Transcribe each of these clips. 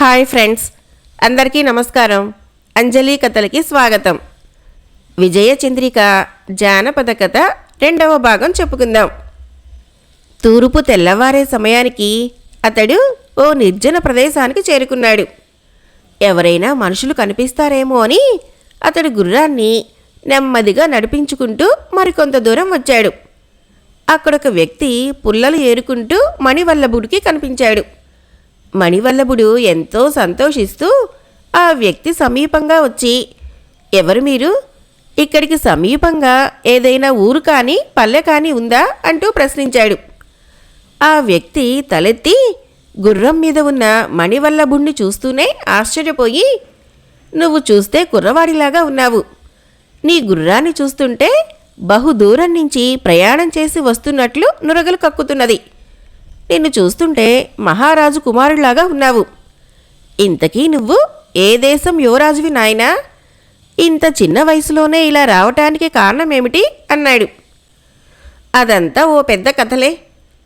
Hi friends అందరికీ నమస్కారం. అంజలి కథలకి స్వాగతం. విజయ చంద్రిక జానపద కథ రెండవ భాగం చెప్పుకుందాం. తూర్పు తెల్లవారే సమయానికి అతడు ఓ నిర్జన ప్రదేశానికి చేరుకున్నాడు. ఎవరైనా మనుషులు కనిపిస్తారేమో అని అతడు గుర్రాన్ని నెమ్మదిగా నడిపించుకుంటూ మరికొంత దూరం వచ్చాడు. అక్కడొక వ్యక్తి పుల్లలు ఏరుకుంటూ మణివల్లభుడికి కనిపించాడు. మణివల్లభుడు ఎంతో సంతోషిస్తూ ఆ వ్యక్తి సమీపంగా వచ్చి ఎవరు మీరు? ఇక్కడికి సమీపంగా ఏదైనా ఊరు కానీ పల్లె కానీ ఉందా? అంటూ ప్రశ్నించాడు. ఆ వ్యక్తి తలెత్తి గుర్రం మీద ఉన్న మణివల్లభుణ్ణి చూస్తూనే ఆశ్చర్యపోయి నువ్వు చూస్తే కుర్రవాడిలాగా ఉన్నావు. నీ గుర్రాన్ని చూస్తుంటే బహు దూరం నుంచి ప్రయాణం చేసి వస్తున్నట్లు నురగలు కక్కుతున్నది. నిన్ను చూస్తుంటే మహారాజు కుమారుడిలాగా ఉన్నావు. ఇంతకీ నువ్వు ఏ దేశం యువరాజువి నాయనా? ఇంత చిన్న వయసులోనే ఇలా రావటానికి కారణమేమిటి? అన్నాడు. అదంతా ఓ పెద్ద కథలే.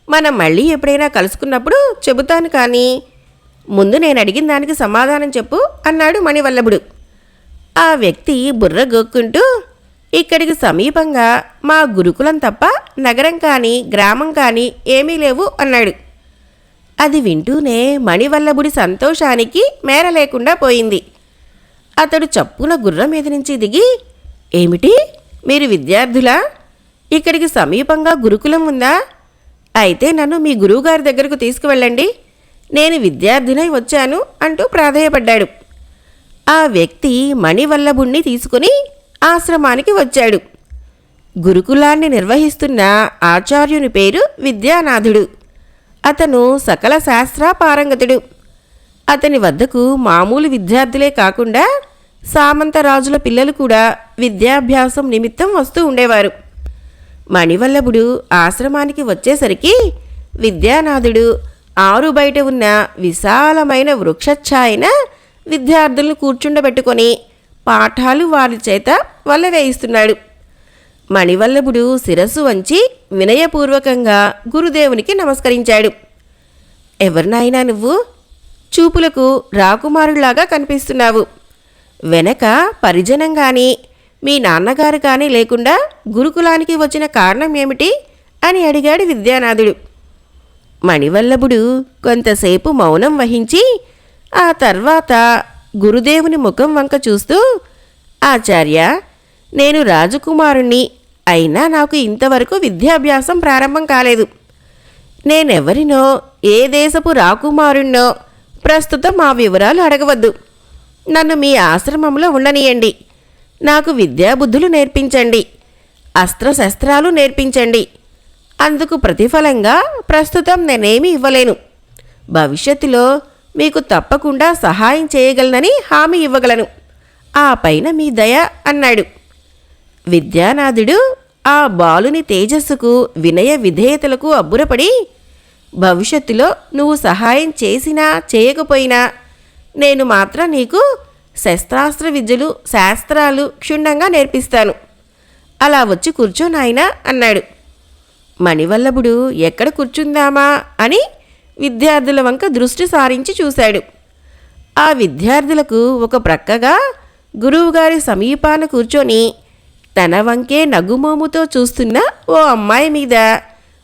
మనం మళ్ళీ ఎప్పుడైనా కలుసుకున్నప్పుడు చెబుతాను కానీ ముందు నేను అడిగిన దానికి సమాధానం చెప్పు అన్నాడు మణివల్లభుడు. ఆ వ్యక్తి బుర్ర గోక్కుంటూ ఇక్కడికి సమీపంగా మా గురుకులం తప్ప నగరం కానీ గ్రామం కానీ ఏమీ లేవు అన్నాడు. అది వింటూనే మణివల్లభుడి సంతోషానికి మేర లేకుండా పోయింది. అతడు చప్పున గుర్రం మీద నుంచి దిగి ఏమిటి? మీరు విద్యార్థులా? ఇక్కడికి సమీపంగా గురుకులం ఉందా? అయితే నన్ను మీ గురువుగారి దగ్గరకు తీసుకువెళ్ళండి. నేను విద్యార్థినై వచ్చాను అంటూ ప్రాధేయపడ్డాడు. ఆ వ్యక్తి మణివల్లభుణ్ణి తీసుకుని ఆశ్రమానికి వచ్చాడు. గురుకులాన్ని నిర్వహిస్తున్న ఆచార్యుని పేరు విద్యానాథుడు. అతను సకల శాస్త్ర పారంగతుడు అతని వద్దకు మామూలు విద్యార్థులే కాకుండా సామంతరాజుల పిల్లలు కూడా విద్యాభ్యాసం నిమిత్తం వస్తూ ఉండేవారు. మణివల్లభుడు ఆశ్రమానికి వచ్చేసరికి విద్యానాథుడు ఆరు బయట ఉన్న విశాలమైన వృక్షఛాయన విద్యార్థులను కూర్చుండబెట్టుకొని పాఠాలు వారి చేత వల్ల వేయిస్తున్నాడు. మణివల్లభుడు శిరస్సు వంచి వినయపూర్వకంగా గురుదేవునికి నమస్కరించాడు. ఎవరినైనా నువ్వు? చూపులకు రాకుమారులాగా కనిపిస్తున్నావు. వెనక పరిజనం కానీ మీ నాన్నగారు కానీ లేకుండా గురుకులానికి వచ్చిన కారణం ఏమిటి? అని అడిగాడు విద్యానాథుడు. మణివల్లభుడు కొంతసేపు మౌనం వహించి ఆ తర్వాత గురుదేవుని ముఖం వంక చూస్తూ ఆచార్య నేను రాజకుమారుణ్ణి. అయినా నాకు ఇంతవరకు విద్యాభ్యాసం ప్రారంభం కాలేదు. నేనెవరినో ఏ దేశపు రాకుమారుణ్ణో ప్రస్తుతం ఆ వివరాలు అడగవద్దు. నన్ను మీ ఆశ్రమంలో ఉండనియండి. నాకు విద్యాబుద్ధులు నేర్పించండి. అస్త్రశస్త్రాలు నేర్పించండి. అందుకు ప్రతిఫలంగా ప్రస్తుతం నేనేమీ ఇవ్వలేను. భవిష్యత్తులో మీకు తప్పకుండా సహాయం చేయగలనని హామీ ఇవ్వగలను. ఆ పైన మీ దయ అన్నాడు. విద్యానాథుడు ఆ బాలుని తేజస్సుకు వినయ విధేయతలకు అబ్బురపడి భవిష్యత్తులో నువ్వు సహాయం చేసినా చేయకపోయినా నేను మాత్రం నీకు శస్త్రాస్త్ర విద్యలు శాస్త్రాలు క్షుణ్ణంగా నేర్పిస్తాను. అలా వచ్చి కూర్చో నాయనా అన్నాడు. మణివల్లభుడు ఎక్కడ కూర్చుందామా? అని విద్యార్థుల వంక దృష్టి సారించి చూశాడు. ఆ విద్యార్థులకు ఒక ప్రక్కగా గురువుగారి సమీపాన కూర్చొని తన వంకే నగుమోముతో చూస్తున్న ఓ అమ్మాయి మీద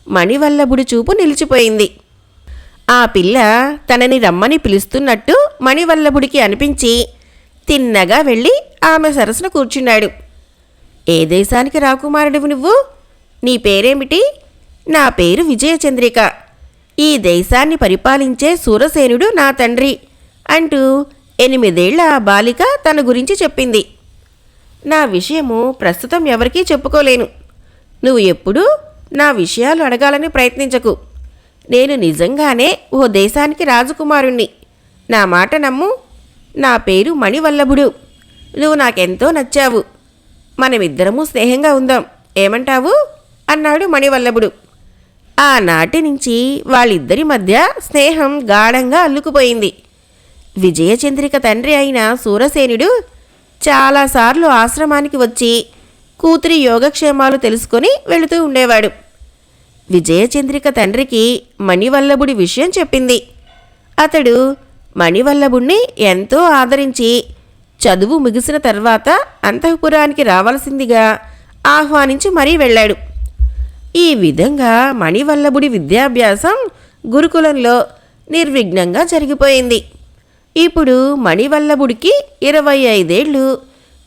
మణివల్లభుడి చూపు నిలిచిపోయింది. ఆ పిల్ల తనని రమ్మని పిలుస్తున్నట్టు మణివల్లభుడికి అనిపించి తిన్నగా వెళ్ళి ఆమె సరసన కూర్చున్నాడు. ఏ దేశానికి రాకుమారుడివి నువ్వు? నీ పేరేమిటి? నా పేరు విజయచంద్రిక. ఈ దేశాన్ని పరిపాలించే సూరసేనుడు నా తండ్రి అంటూ ఎనిమిదేళ్ళ బాలిక తన గురించి చెప్పింది. నా విషయము ప్రస్తుతం ఎవరికీ చెప్పుకోలేను. నువ్వు ఎప్పుడూ నా విషయాలు అడగాలని ప్రయత్నించకు. నేను నిజంగానే ఓ దేశానికి రాజకుమారుణ్ణి. నా మాట నమ్ము. నా పేరు మణివల్లభుడు. నువ్వు నాకెంతో నచ్చావు. మనమిద్దరము స్నేహంగా ఉందాం. ఏమంటావు? అన్నాడు మణివల్లభుడు. ఆనాటి నుంచి వాళ్ళిద్దరి మధ్య స్నేహం గాఢంగా అల్లుకుపోయింది. విజయచంద్రిక తండ్రి అయిన సూరసేనుడు చాలాసార్లు ఆశ్రమానికి వచ్చి కూతురి యోగక్షేమాలు తెలుసుకొని వెళుతూ ఉండేవాడు. విజయచంద్రిక తండ్రికి మణివల్లభుడి విషయం చెప్పింది. అతడు మణివల్లభుణ్ణి ఎంతో ఆదరించి చదువు ముగిసిన తర్వాత అంతఃపురానికి రావలసిందిగా ఆహ్వానించి మరీ వెళ్ళాడు. ఈ విధంగా మణివల్లభుడి విద్యాభ్యాసం గురుకులంలో నిర్విఘ్నంగా జరిగిపోయింది. ఇప్పుడు మణివల్లభుడికి ఇరవై ఐదేళ్ళు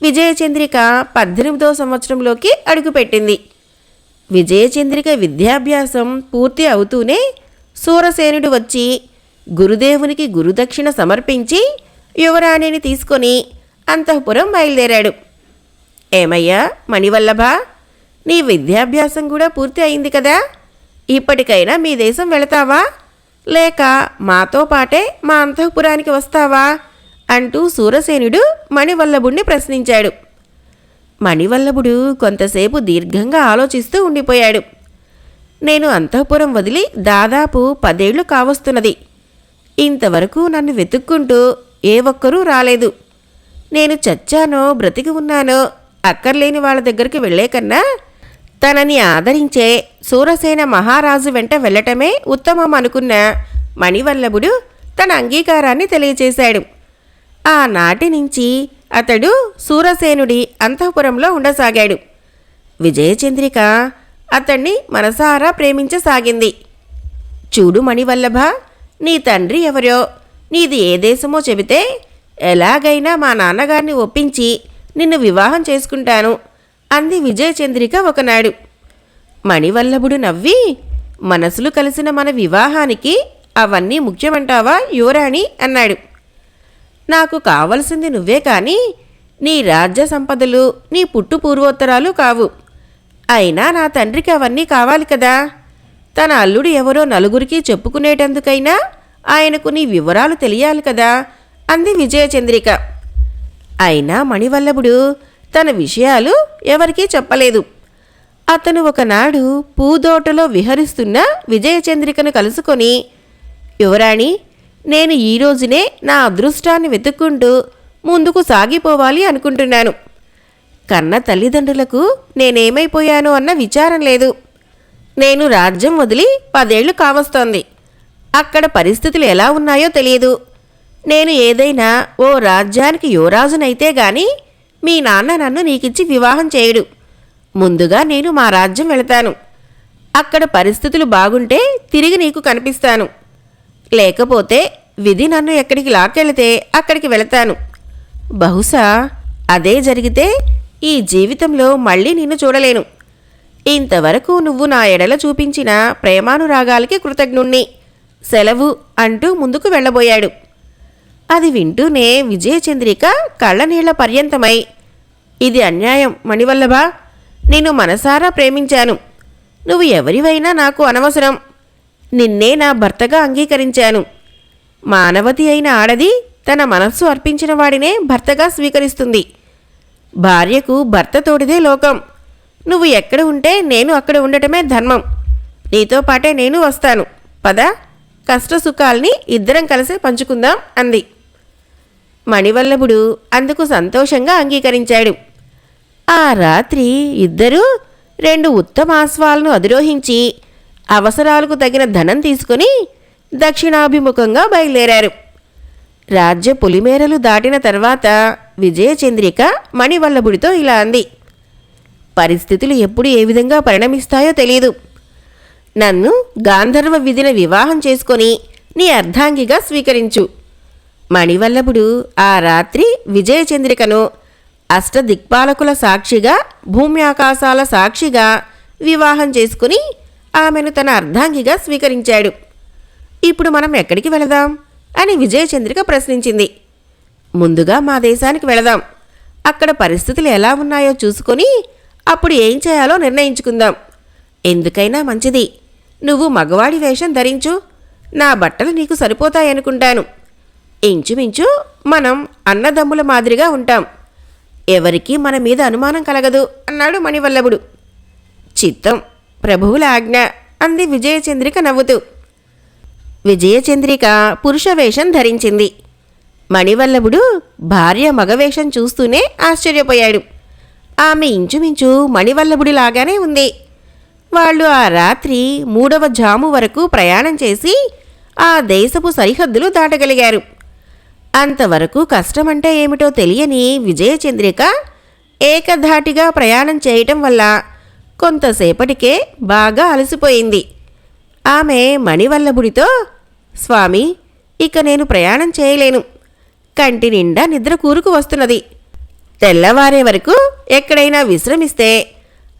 విజయచంద్రిక పద్దెనిమిదో సంవత్సరంలోకి అడుగుపెట్టింది. విజయచంద్రిక విద్యాభ్యాసం పూర్తి అవుతూనే సూరసేనుడు వచ్చి గురుదేవునికి గురుదక్షిణ సమర్పించి యువరాణిని తీసుకొని అంతఃపురం బయలుదేరాడు. ఏమయ్యా మణివల్లభ? నీ విద్యాభ్యాసం కూడా పూర్తి అయింది కదా? ఇప్పటికైనా మీ దేశం వెళతావా? లేక మాతో పాటే మా అంతఃపురానికి వస్తావా? అంటూ సూరసేనుడు మణివల్లభుణ్ణి ప్రశ్నించాడు. మణివల్లభుడు కొంతసేపు దీర్ఘంగా ఆలోచిస్తూ ఉండిపోయాడు. నేను అంతఃపురం వదిలి దాదాపు పదేళ్ళు కావస్తున్నది. ఇంతవరకు నన్ను వెతుక్కుంటూ ఏ ఒక్కరూ రాలేదు. నేను చచ్చానో బ్రతికి ఉన్నానో అక్కర్లేని వాళ్ళ దగ్గరికి వెళ్ళే కన్నా తనని ఆదరించే సూరసేన మహారాజు వెంట వెళ్ళటమే ఉత్తమం అనుకున్న మణివల్లభుడు తన అంగీకారాన్ని తెలియచేశాడు. ఆనాటి నుంచి అతడు సూరసేనుడి అంతఃపురంలో ఉండసాగాడు. విజయచంద్రిక అతన్ని మనసారా ప్రేమించసాగింది. చూడు మణివల్లభ నీ తండ్రి ఎవరో? నీది ఏ దేశమో చెబితే ఎలాగైనా మా నాన్నగారిని ఒప్పించి నిన్ను వివాహం చేసుకుంటాను. అంది విజయచంద్రిక ఒకనాడు. మణివల్లభుడు నవ్వి మనసులు కలిసిన మన వివాహానికి అవన్నీ ముఖ్యమంటావా యువరాణి? అన్నాడు. నాకు కావలసింది నువ్వే కానీ నీ రాజ్య సంపదలు నీ పుట్టు పూర్వోత్తరాలు కావు. అయినా నా తండ్రికి అవన్నీ కావాలి కదా. తన అల్లుడు ఎవరో నలుగురికి చెప్పుకునేటందుకైనా ఆయనకు నీ వివరాలు తెలియాలి కదా అంది విజయచంద్రిక. అయినా మణివల్లభుడు తన విషయాలు ఎవరికీ చెప్పలేదు. అతను ఒకనాడు పూదోటలో విహరిస్తున్న విజయచంద్రికను కలుసుకొని యువరాణి నేను ఈ రోజునే నా అదృష్టాన్ని వెతుక్కుంటూ ముందుకు సాగిపోవాలి అనుకుంటున్నాను. కన్న తల్లిదండ్రులకు నేనేమైపోయాను అన్న విచారం లేదు. నేను రాజ్యం వదిలి పదేళ్ళు కావస్తోంది. అక్కడ పరిస్థితులు ఎలా ఉన్నాయో తెలియదు. నేను ఏదైనా ఓ రాజ్యానికి యువరాజునైతే గాని మీ నాన్న నన్ను నీకిచ్చి వివాహం చేయడు. ముందుగా నేను మా రాజ్యం వెళతాను. అక్కడ పరిస్థితులు బాగుంటే తిరిగి నీకు కనిపిస్తాను. లేకపోతే విధి నన్ను ఎక్కడికి లాక్కెళితే అక్కడికి వెళతాను. బహుశా అదే జరిగితే ఈ జీవితంలో మళ్ళీ నిన్ను చూడలేను. ఇంతవరకు నువ్వు నా ఎడల చూపించిన ప్రేమానురాగాలకి కృతజ్ఞుణ్ణి. సెలవు అంటూ ముందుకు వెళ్ళబోయాడు. అది వింటూనే విజయచంద్రిక కళ్ళనీళ్ళ పర్యంతమై. ఇది అన్యాయం మణివల్లభ. నేను మనసారా ప్రేమించాను. నువ్వు ఎవరివైనా నాకు అనవసరం. నిన్నే నా భర్తగా అంగీకరించాను. మానవతి అయిన ఆడది తన మనస్సు అర్పించిన వాడినే భర్తగా స్వీకరిస్తుంది. భార్యకు భర్త తోడిదే లోకం. నువ్వు ఎక్కడ ఉంటే నేను అక్కడ ఉండటమే ధర్మం. నీతో పాటే నేను వస్తాను. పద కష్ట సుఖాల్ని ఇద్దరం కలిసి పంచుకుందాం అంది. మణివల్లభుడు అందుకు సంతోషంగా అంగీకరించాడు. ఆ రాత్రి ఇద్దరూ రెండు ఉత్తమాశ్వాలను అధిరోహించి అవసరాలకు తగిన ధనం తీసుకుని దక్షిణాభిముఖంగా బయలుదేరారు. రాజ్య పులిమేరలు దాటిన తర్వాత విజయచంద్రిక మణివల్లభుడితో ఇలా అంది. పరిస్థితులు ఎప్పుడు ఏ విధంగా పరిణమిస్తాయో తెలియదు నన్ను గాంధర్వ విధిన వివాహం చేసుకొని నీ అర్ధాంగిగా స్వీకరించు. మణివల్లభుడు ఆ రాత్రి విజయచంద్రికను అష్టదిక్పాలకుల సాక్షిగా భూమి ఆకాశాల సాక్షిగా వివాహం చేసుకుని ఆమెను తన అర్ధాంగిగా స్వీకరించాడు. ఇప్పుడు మనం ఎక్కడికి వెళదాం? అని విజయచంద్రిక ప్రశ్నించింది. ముందుగా మా దేశానికి వెళదాం. అక్కడ పరిస్థితులు ఎలా ఉన్నాయో చూసుకొని అప్పుడు ఏం చేయాలో నిర్ణయించుకుందాం. ఎందుకైనా మంచిది. నువ్వు మగవాడి వేషం ధరించు. నా బట్టలు నీకు సరిపోతాయనుకుంటాను. ఇంచుమించు మనం అన్నదమ్ముల మాదిరిగా ఉంటాం. ఎవరికీ మన మీద అనుమానం కలగదు అన్నాడు మణివల్లభుడు. చిత్తం ప్రభువుల ఆజ్ఞ అంది విజయచంద్రిక నవ్వుతూ. విజయచంద్రిక పురుష వేషం ధరించింది. మణివల్లభుడు భార్య మగవేషం చూస్తూనే ఆశ్చర్యపోయాడు. ఆమె ఇంచుమించు మణివల్లభుడిలాగానే ఉంది. వాళ్ళు ఆ రాత్రి మూడవ జాము వరకు ప్రయాణం చేసి ఆ దేశపు సరిహద్దులు దాటగలిగారు. అంతవరకు కష్టమంటే ఏమిటో తెలియని విజయచంద్రిక ఏకధాటిగా ప్రయాణం చేయటం వల్ల కొంతసేపటికే బాగా అలసిపోయింది. ఆమె మణివల్లభుడితో స్వామి ఇక నేను ప్రయాణం చేయలేను. కంటి నిండా నిద్ర కూరుకు వస్తున్నది. తెల్లవారే వరకు ఎక్కడైనా విశ్రమిస్తే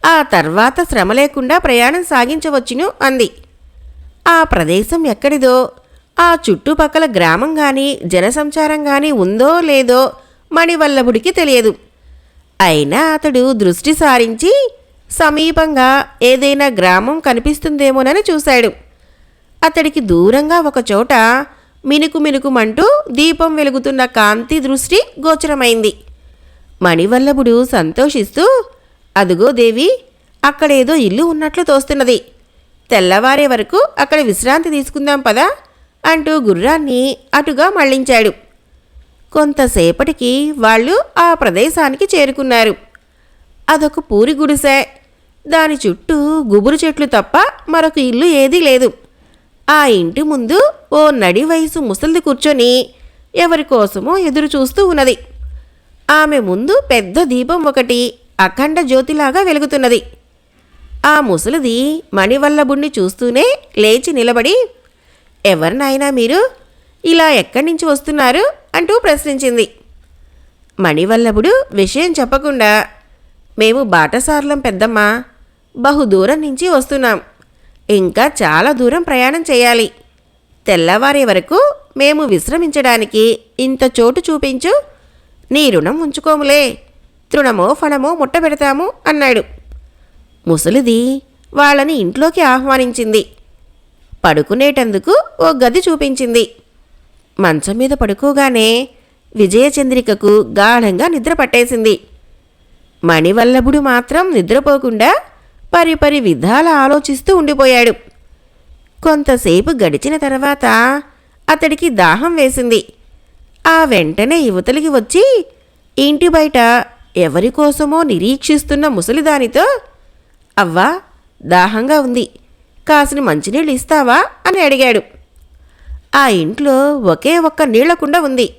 ఆ తర్వాత శ్రమ లేకుండా ప్రయాణం సాగించవచ్చును అంది. ఆ ప్రదేశం ఎక్కడిదో ఆ చుట్టుపక్కల గ్రామం గాని జనసంచారం గాని ఉందో లేదో మణివల్లభుడికి తెలియదు. అయినా అతడు దృష్టి సారించి సమీపంగా ఏదైనా గ్రామం కనిపిస్తుందేమోనని చూశాడు. అతడికి దూరంగా ఒకచోట మినుకు మినుకుమంటూ దీపం వెలుగుతున్న కాంతి దృష్టి గోచరమైంది. మణివల్లభుడు సంతోషిస్తూ అదుగో దేవి అక్కడేదో ఇల్లు ఉన్నట్లు తోస్తున్నది. తెల్లవారే వరకు అక్కడ విశ్రాంతి తీసుకుందాం పదా. అంటూ గుర్రాన్ని అటుగా మళ్ళించాడు కొంతసేపటికి వాళ్ళు ఆ ప్రదేశానికి చేరుకున్నారు. అదొక పూరి గుడిసె. దాని చుట్టూ గుబురు చెట్లు తప్ప మరొక ఇల్లు ఏదీ లేదు. ఆ ఇంటి ముందు ఓ నడి వయసు ముసలిది కూర్చొని ఎవరి కోసమో ఎదురు చూస్తూ ఉన్నది. ఆమె ముందు పెద్ద దీపం ఒకటి అఖండ జ్యోతిలాగా వెలుగుతున్నది. ఆ ముసలిది మణివల్లభుణ్ణి చూస్తూనే లేచి నిలబడి ఎవరినైనా మీరు ఇలా ఎక్కడి నుంచి వస్తున్నారు అంటూ ప్రశ్నించింది. మణివల్లభుడు విషయం చెప్పకుండా మేము బాటసార్లం పెద్దమ్మ బహుదూరం నుంచి వస్తున్నాం. ఇంకా చాలా దూరం ప్రయాణం చేయాలి. తెల్లవారే వరకు మేము విశ్రమించడానికి ఇంత చోటు చూపించు నీ రుణం ఉంచుకోములే. తృణమో ఫణమో ముట్ట పెడతాము అన్నాడు. ముసలిది వాళ్ళని ఇంట్లోకి ఆహ్వానించింది. పడుకునేటందుకు ఓ గది చూపించింది. మంచం మీద పడుకోగానే విజయచంద్రికకు గాఢంగా నిద్ర పట్టేసింది. మణివల్లభుడు మాత్రం నిద్రపోకుండా పరిపరి విధాల ఆలోచిస్తూ ఉండిపోయాడు. కొంతసేపు గడిచిన తర్వాత అతడికి దాహం వేసింది. ఆ వెంటనే యువతలికి వచ్చి ఇంటి బయట ఎవరి కోసమో నిరీక్షిస్తున్న ముసలిదానితో అవ్వా దాహంగా ఉంది. కాసిన మంచినీళ్ళు ఇస్తావా అని అడిగాడు. ఆ ఇంట్లో ఒకే ఒక్క నీళ్ళకుండ ఉంది.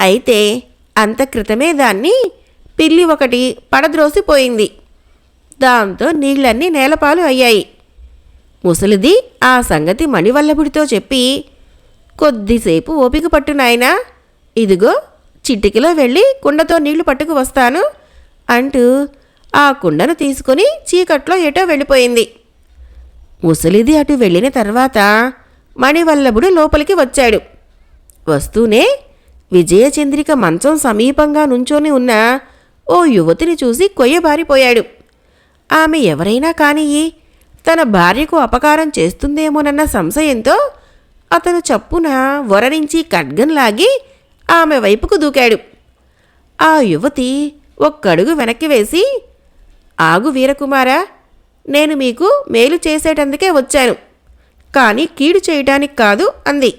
అయితే అంత క్రితమే దాన్ని పిల్లి ఒకటి పడద్రోసిపోయింది. దాంతో నీళ్ళన్నీ నేలపాలు అయ్యాయి. ముసలిది ఆ సంగతి మణివల్లభుడితో చెప్పి కొద్దిసేపు ఓపిక పట్టు నాయనా. ఇదిగో చిటికిలో వెళ్ళి కుండతో నీళ్ళు పట్టుకు వస్తాను అంటూ ఆ కుండను తీసుకుని చీకట్లో ఎటో వెళ్ళిపోయింది. ముసలిది అటు వెళ్ళిన తర్వాత మణివల్లభుడు లోపలికి వచ్చాడు. వస్తూనే విజయచంద్రిక మంచం సమీపంగా నుంచొని ఉన్న ఓ యువతిని చూసి కొయ్యబారిపోయాడు. ఆమె ఎవరైనా కానియ్యి తన భార్యకు అపకారం చేస్తుందేమోనన్న సంశయంతో అతను చప్పున వరరించి ఖడ్గం లాగి ఆమె వైపుకు దూకాడు. ఆ యువతి ఒక్కడుగు వెనక్కి వేసి ఆగు వీరకుమారా నేను మీకు మేలు చేసేటందుకే వచ్చాను. కానీ కీడు చేయటానికి కాదు అంది.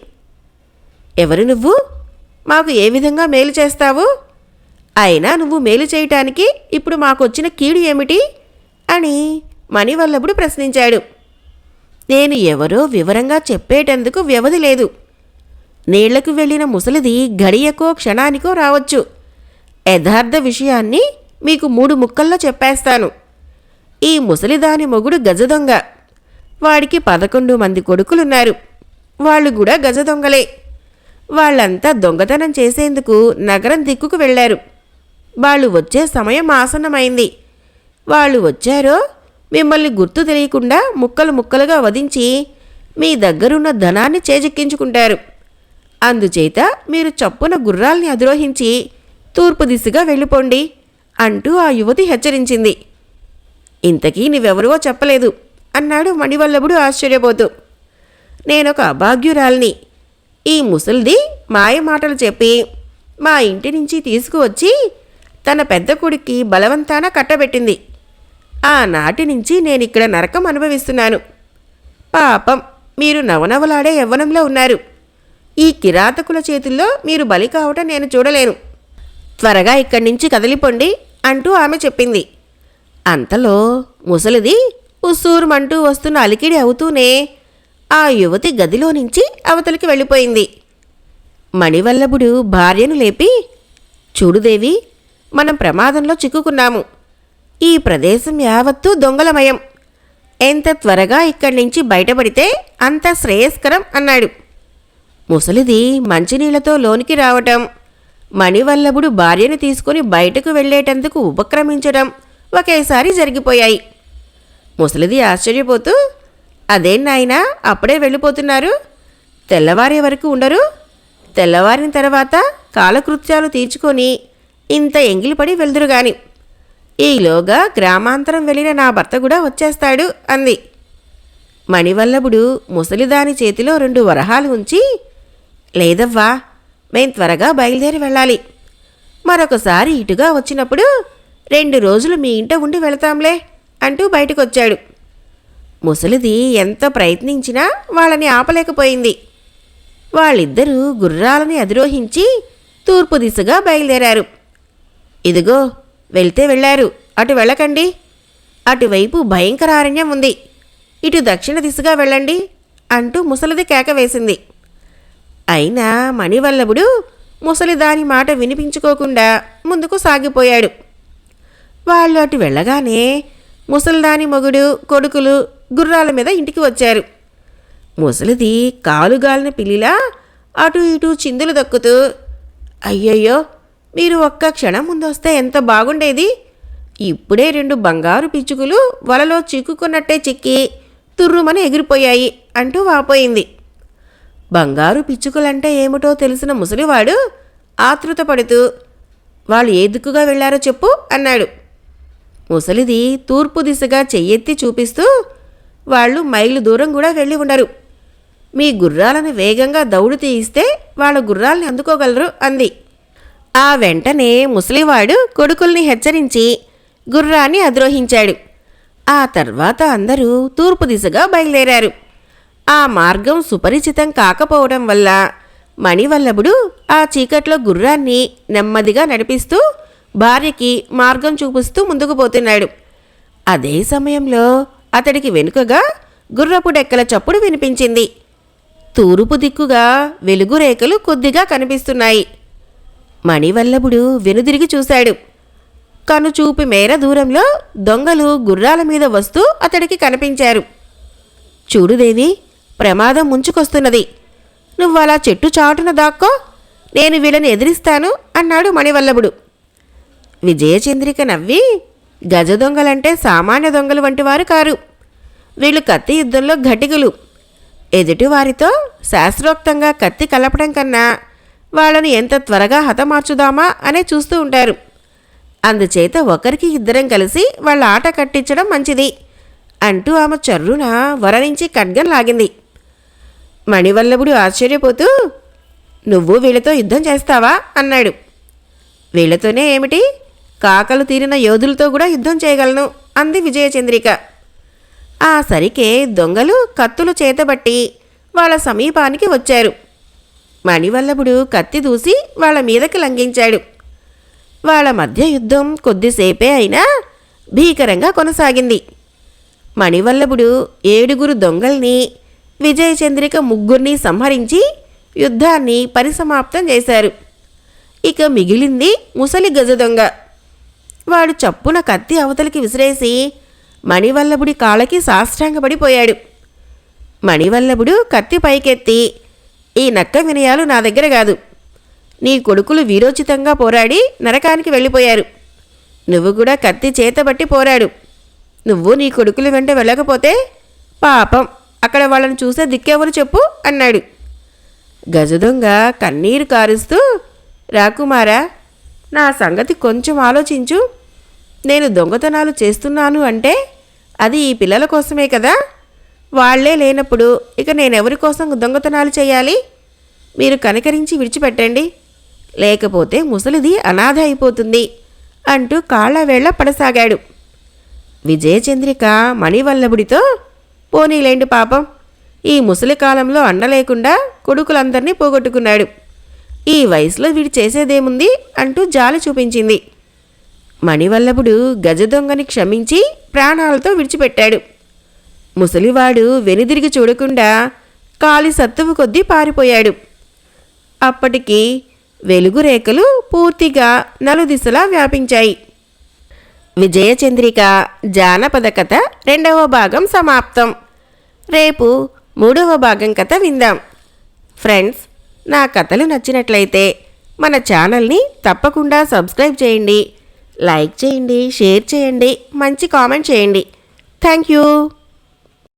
ఎవరు నువ్వు? మాకు ఏ విధంగా మేలు చేస్తావు? అయినా నువ్వు మేలు చేయటానికి ఇప్పుడు మాకొచ్చిన కీడు ఏమిటి? అని మణివల్లభుడు ప్రశ్నించాడు. నేను ఎవరో వివరంగా చెప్పేటందుకు వ్యవధి లేదు. నీళ్ళకు వెళ్ళిన ముసలిది గడియకో క్షణానికో రావచ్చు. యథార్థ విషయాన్ని మీకు మూడు ముక్కల్లో చెప్పేస్తాను. ఈ ముసలిదాని మొగుడు గజదొంగ వాడికి పదకొండు మంది కొడుకులున్నారు. వాళ్ళు కూడా గజదొంగలే వాళ్ళంతా దొంగతనం చేసేందుకు నగరం దిక్కుకు వెళ్ళారు. వాళ్ళు వచ్చే సమయం ఆసన్నమైంది. వాళ్ళు వచ్చారో మిమ్మల్ని గుర్తు తెలియకుండా ముక్కలు ముక్కలుగా వధించి మీ దగ్గరున్న ధనాన్ని చేజెక్కించుకుంటారు. అందుచేత మీరు చప్పున గుర్రాల్ని అధిరోహించి తూర్పు దిశగా వెళ్ళిపోండి అంటూ ఆ యువతి హెచ్చరించింది. ఇంతకీ నీవెవరో చెప్పలేదు అన్నాడు మణివల్లభుడు ఆశ్చర్యపోతూ. నేనొక అభాగ్యురాల్ని. ఈ ముసలిది మాయ మాటలు చెప్పి మా ఇంటి నుంచి తీసుకువచ్చి తన పెద్ద కొడుక్కి బలవంతాన కట్టబెట్టింది. ఆనాటి నుంచి నేనిక్కడ నరకం అనుభవిస్తున్నాను. పాపం మీరు నవనవలాడే యవ్వనంలో ఉన్నారు. ఈ కిరాతకుల చేతుల్లో మీరు బలి కావటం నేను చూడలేను. త్వరగా ఇక్కడి నుంచి కదిలిపోండి అంటూ ఆమె చెప్పింది. అంతలో ముసలిది ఉస్సూరుమంటూ వస్తున్న అలికిడి అవుతూనే ఆ యువతి గదిలో నుంచి అవతలికి వెళ్ళిపోయింది. మణివల్లభుడు భార్యను లేపి చూడుదేవి మనం ప్రమాదంలో చిక్కుకున్నాము. ఈ ప్రదేశం యావత్తూ దొంగలమయం. ఎంత త్వరగా ఇక్కడి నుంచి బయటపడితే అంత శ్రేయస్కరం అన్నాడు. ముసలిది మంచినీళ్ళతో లోనికి రావటం మణివల్లభుడు భార్యను తీసుకుని బయటకు వెళ్ళేటందుకు ఉపక్రమించడం ఒకేసారి జరిగిపోయాయి. ముసలిది ఆశ్చర్యపోతూ అదేం నాయనా అప్పుడే వెళ్ళిపోతున్నారు. తెల్లవారే వరకు ఉండరు. తెల్లవారిన తర్వాత కాలకృత్యాలు తీర్చుకొని ఇంత ఎంగిలిపడి వెళ్దురు గాని. ఈలోగా గ్రామాంతరం వెళ్ళిన నా భర్త కూడా వచ్చేస్తాడు అంది. మణివల్లభుడు ముసలిదాని చేతిలో రెండు వరహాలు ఉంచి లేదవ్వా మేం త్వరగా బయలుదేరి వెళ్ళాలి. మరొకసారి ఇటుగా వచ్చినప్పుడు రెండు రోజులు మీ ఇంట ఉండి వెళతాంలే అంటూ బయటకొచ్చాడు. ముసలిది ఎంత ప్రయత్నించినా వాళ్ళని ఆపలేకపోయింది. వాళ్ళిద్దరూ గుర్రాలని అధిరోహించి తూర్పు దిశగా బయలుదేరారు. ఇదిగో వెళ్తే వెళ్ళారు. అటు వెళ్ళకండి. అటువైపు భయంకర అరణ్యం ఉంది. ఇటు దక్షిణ దిశగా వెళ్ళండి అంటూ ముసలిది కేక వేసింది. అయినా మణివల్లభుడు ముసలిదాని మాట వినిపించుకోకుండా ముందుకు సాగిపోయాడు. వాళ్ళు అటు వెళ్ళగానే ముసలిదాని మొగుడు కొడుకులు గుర్రాల మీద ఇంటికి వచ్చారు. ముసలిది కాలుగాలిన పిల్లిలా అటు ఇటు చిందులు దక్కుతూ అయ్యయ్యో మీరు ఒక్క క్షణం ముందు వస్తే ఎంత బాగుండేది. ఇప్పుడే రెండు బంగారు పిచ్చుకులు వలలో చిక్కుకున్నట్టే చిక్కి తుర్రుమని ఎగిరిపోయాయి అంటూ వాపోయింది. బంగారు పిచ్చుకలంటే ఏమిటో తెలిసిన ముసలివాడు ఆతృతపడుతూ వాళ్ళు ఏ దిక్కుగా వెళ్ళారో చెప్పు అన్నాడు. ముసలిది తూర్పు దిశగా చెయ్యెత్తి చూపిస్తూ వాళ్ళు మైలు దూరం కూడా వెళ్ళి ఉండరు. మీ గుర్రాలను వేగంగా దౌడు తీయిస్తే వాళ్ళ గుర్రాల్ని అందుకోగలరు అంది. ఆ వెంటనే ముసలివాడు కొడుకుల్ని హెచ్చరించి గుర్రాన్ని అద్రోహించాడు. ఆ తర్వాత అందరూ తూర్పు దిశగా బయలుదేరారు. ఆ మార్గం సుపరిచితం కాకపోవడం వల్ల మణివల్లభుడు ఆ చీకట్లో గుర్రాన్ని నెమ్మదిగా నడిపిస్తూ భార్యకి మార్గం చూపిస్తూ ముందుకు పోతున్నాడు. అదే సమయంలో అతడికి వెనుకగా గుర్రపు డెక్కల చప్పుడు వినిపించింది. తూర్పు దిక్కుగా వెలుగు రేఖలు కొద్దిగా కనిపిస్తున్నాయి. మణివల్లభుడు వెనుదిరిగి చూశాడు. కనుచూపి మేర దూరంలో దొంగలు గుర్రాల మీద వస్తూ అతడికి కనిపించారు. చూడుదేవి ప్రమాదం ముంచుకొస్తున్నది. నువ్వలా అలా చెట్టు చాటున దాక్కో నేను వీళ్ళని ఎదిరిస్తాను అన్నాడు మణివల్లభుడు. విజయచంద్రిక నవ్వి గజ దొంగలంటే సామాన్య దొంగలు వంటి వారు కారు. వీళ్ళు కత్తి యుద్ధంలో ఘటికులు. ఎదుటివారితో శాస్త్రోక్తంగా కత్తి కలపడం కన్నా వాళ్ళను ఎంత త్వరగా హతమార్చుదామా అనే చూస్తూ ఉంటారు. అందుచేత ఒకరికి ఇద్దరం కలిసి వాళ్ళ ఆట కట్టించడం మంచిది అంటూ ఆమె చర్రున వర నుంచి ఖడ్గం లాగింది. మణివల్లభుడు ఆశ్చర్యపోతూ నువ్వు వీళ్ళతో యుద్ధం చేస్తావా? అన్నాడు. వీళ్ళతోనే ఏమిటి? కాకలు తీరిన యోధులతో కూడా యుద్ధం చేయగలను అంది విజయచంద్రిక. ఆ సరికే దొంగలు కత్తులు చేతబట్టి వాళ్ళ సమీపానికి వచ్చారు. మణివల్లభుడు కత్తి దూసి వాళ్ళ మీదకి లంఘించాడు. వాళ్ళ మధ్య యుద్ధం కొద్దిసేపే అయినా భీకరంగా కొనసాగింది. మణివల్లభుడు ఏడుగురు దొంగల్ని విజయచంద్రిక ముగ్గురిని సంహరించి యుద్ధాన్ని పరిసమాప్తం చేశారు. ఇక మిగిలింది ముసలి గజ దొంగ. వాడు చప్పున కత్తి అవతలికి విసిరేసి మణివల్లభుడి కాళ్ళకి సాష్టాంగపడిపోయాడు. మణివల్లభుడు కత్తి పైకెత్తి ఈ నక్క వినయాలు నా దగ్గర కాదు. నీ కొడుకులు వీరోచితంగా పోరాడి నరకానికి వెళ్ళిపోయారు. నువ్వు కూడా కత్తి చేతబట్టి పోరాడు. నువ్వు నీ కొడుకుల వెంట వెళ్ళకపోతే పాపం. అక్కడ వాళ్ళని చూసే దిక్కెవరు చెప్పు అన్నాడు. గజదొంగ కన్నీరు కారుస్తూ రాకుమారా నా సంగతి కొంచెం ఆలోచించు. నేను దొంగతనాలు చేస్తున్నాను అంటే అది ఈ పిల్లల కోసమే కదా? వాళ్ళే లేనప్పుడు ఇక నేనెవరి కోసం దొంగతనాలు చేయాలి? మీరు కనికరించి విడిచిపెట్టండి. లేకపోతే ముసలిది అనాథ అయిపోతుంది అంటూ కాళ్ళవేళ్ళ పడసాగాడు. విజయచంద్రిక మణివల్లభుడితో పోనీలేండి పాపం. ఈ ముసలి కాలంలో అండ లేకుండా కొడుకులందరినీ పోగొట్టుకున్నాడు. ఈ వయసులో వీడు చేసేదేముంది? అంటూ జాలి చూపించింది. మణివల్లభుడు గజదొంగని క్షమించి ప్రాణాలతో విడిచిపెట్టాడు. ముసలివాడు వెనుదిరిగి చూడకుండా కాలి సత్తువు కొద్దీ పారిపోయాడు. అప్పటికి వెలుగు రేఖలు పూర్తిగా నలుదిశలా వ్యాపించాయి. విజయచంద్రిక జానపద కథ రెండవ భాగం సమాప్తం. రేపు మూడవ భాగం కథ విందాం. ఫ్రెండ్స్ నా కథలు నచ్చినట్లయితే మన ఛానల్ని తప్పకుండా సబ్స్క్రైబ్ చేయండి. లైక్ చేయండి షేర్ చేయండి మంచి కామెంట్ చేయండి. Thank you.